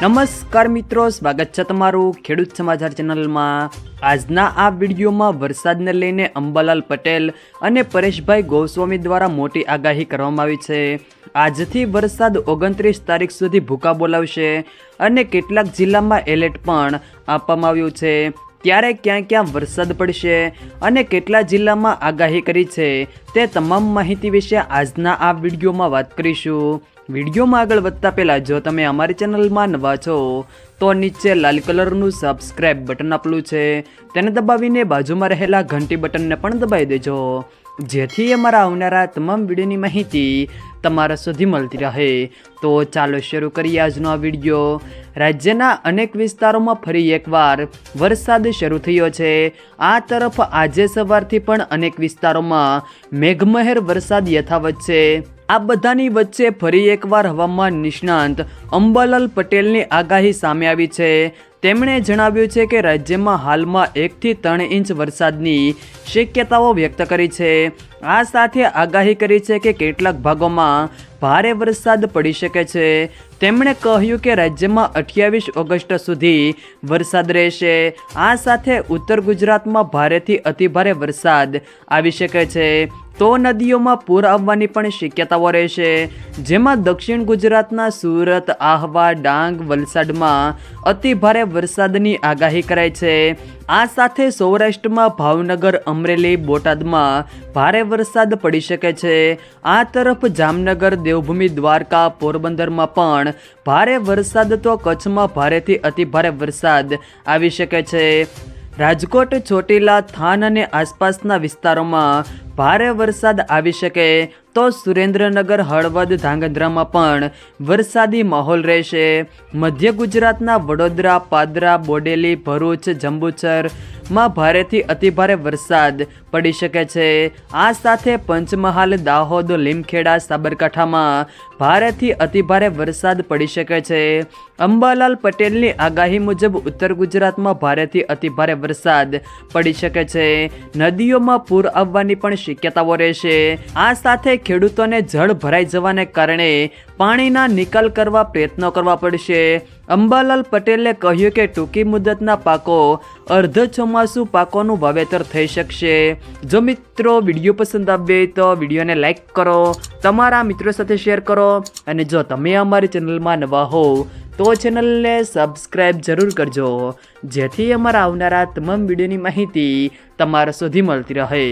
નમસ્કાર મિત્રો, સ્વાગત છે તમારું ખેડૂત સમાચાર ચેનલમાં. આજના આ વિડીયોમાં વરસાદને લઈને અંબાલાલ પટેલ અને પરેશભાઈ ગોસ્વામી દ્વારા મોટી આગાહી કરવામાં આવી છે. આજથી વરસાદ ઓગણત્રીસ તારીખ સુધી ભૂકા બોલાવશે અને કેટલાક જિલ્લામાં એલર્ટ પણ આપવામાં આવ્યું છે. ત્યારે ક્યાં ક્યાં વરસાદ પડશે અને કેટલા જિલ્લામાં આગાહી કરી છે તે તમામ માહિતી વિશે આજના આ વિડીયોમાં વાત કરીશું. વિડીયોમાં આગળ વધતા પહેલાં જો તમે અમારી ચેનલમાં નવા છો, તો નીચે લાલ કલરનું સબસ્ક્રાઇબ બટન આપેલું છે. તેને દબાવીને બાજુમાં રહેલા ઘંટી બટનને પણ દબાવી દેજો. જેથી અમારા આવનારા તમામ વિડીયોની માહિતી તમારા સુધી મળતી રહે. તો ચાલો શરૂ કરીએ આજનો આ વીડિયો. રાજ્યના અનેક વિસ્તારોમાં ફરી એકવાર વરસાદ શરૂ થયો છે. આ તરફ આજે સવારથી પણ અનેક વિસ્તારોમાં મેઘમહેર વરસાદ યથાવત છે. આ બધાની વચ્ચે ફરી એકવાર હવામાન નિષ્ણાંત અંબાલાલ પટેલની આગાહી સામે આવી છે. તેમણે જણાવ્યું છે કે રાજ્યમાં હાલમાં એકથી ત્રણ ઇંચ વરસાદની શક્યતાઓ વ્યક્ત કરી છે. આ સાથે આગાહી કરી છે કે કેટલાક ભાગોમાં ભારે વરસાદ પડી શકે છે. તેમણે કહ્યું કે રાજ્યમાં અઠ્યાવીસ ઓગસ્ટ સુધી વરસાદ રહેશે. આ સાથે ઉત્તર ગુજરાતમાં ભારેથી અતિભારે વરસાદ આવી શકે છે. તો નદીઓમાં પૂર આવવાની પણ શક્યતાઓ રહેશે. જેમાં દક્ષિણ ગુજરાતના સુરત, આહવા, ડાંગ, વલસાડમાં અતિ વરસાદની આગાહી કરાઈ છે. આ સાથે સૌરાષ્ટ્રમાં ભાવનગર, અમરેલી, બોટાદમાં ભારે વરસાદ પડી શકે છે. આ તરફ જામનગર, દેવભૂમિ, દ્વારકા, પોરબંદરમાં પણ ભારે વરસાદ તો કચ્છમાં ભારેથી અતિ ભારે વરસાદ આવી શકે છે. રાજકોટ, ચોટીલા, થાન અને આસપાસના વિસ્તારોમાં ભારે વરસાદ આવી શકે. તો સુરેન્દ્રનગર, હળવદ, ધાંગધ્રામાં પણ વરસાદી માહોલ રહેશે. મધ્ય ગુજરાતના વડોદરા, પાદરા, બોડેલી, ભરૂચ જંબુસરમાં ભારેથી અતિભારે વરસાદ પડી શકે છે. આ સાથે પંચમહાલ, દાહોદ, લીમખેડા, સાબરકાંઠામાં ભારેથી અતિભારે વરસાદ પડી શકે છે. અંબાલાલ પટેલની આગાહી મુજબ ઉત્તર ગુજરાતમાં ભારેથી અતિભારે વરસાદ પડી શકે છે. નદીઓમાં પૂર આવવાની પણ શક્યતાઓ રહેશે. આ સાથે ખેડૂતોને જળ ભરાઈ જવાને કારણે પાણીના નિકાલ કરવા પ્રયત્નો કરવા પડશે. અંબાલાલ પટેલે કહ્યું કે ટૂંકી મુદતના પાકો અર્ધ ચોમાસુ પાકોનું વાવેતર થઈ શકશે. જો મિત્રો વીડિયો પસંદ આવે તો વિડીયોને લાઇક કરો, તમારા મિત્રો સાથે શેર કરો અને જો તમે અમારી ચેનલમાં નવા હો તો ચેનલને સબસ્ક્રાઈબ જરૂર કરજો, જેથી અમારા આવનારા તમામ વિડીયોની માહિતી તમારા સુધી મળતી રહે.